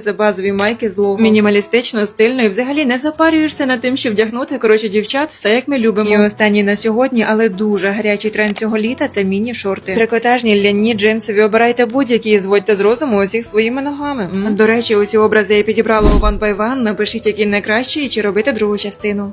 це базові майки з лого. Мінімалістично, стильно і взагалі не запарюєшся над тим, що вдягнути. Коротше, дівчат, все як ми любимо. І останній на сьогодні, але дуже гарячий тренд цього літа це міні-шорти. Трикотажні, ляні, джинсові. Обирайте будь-які і зводьте з розуму усіх своїми ногами. М. До речі, усі образи я підібрала у One by One. Напишіть, який найкращий, і чи робити другу частину.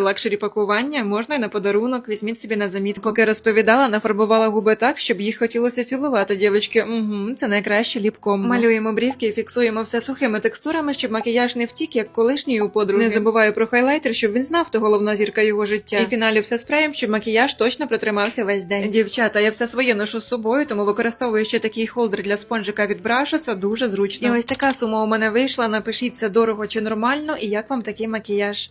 лакшері пакування. Можна на подарунок. Візьміть собі на замітку. Поки розповідала, нафарбувала губи так, щоб їх хотілося цілувати. Дівчатки, угу, це найкраще ліпком. Малюємо брівки і фіксуємо все сухими текстурами, щоб макіяж не втік, як колишній у подруги. Не забуваю про хайлайтер, щоб він знав, хто головна зірка його життя. І в фіналі все спреєм, щоб макіяж точно протримався весь день. Дівчата, я все своє ношу з собою, тому використовую ще такий холдер для спонжика від брашу. Це дуже зручно. І ось така сума у мене вийшла. Напишіть це дорого чи нормально, і як вам такий макіяж.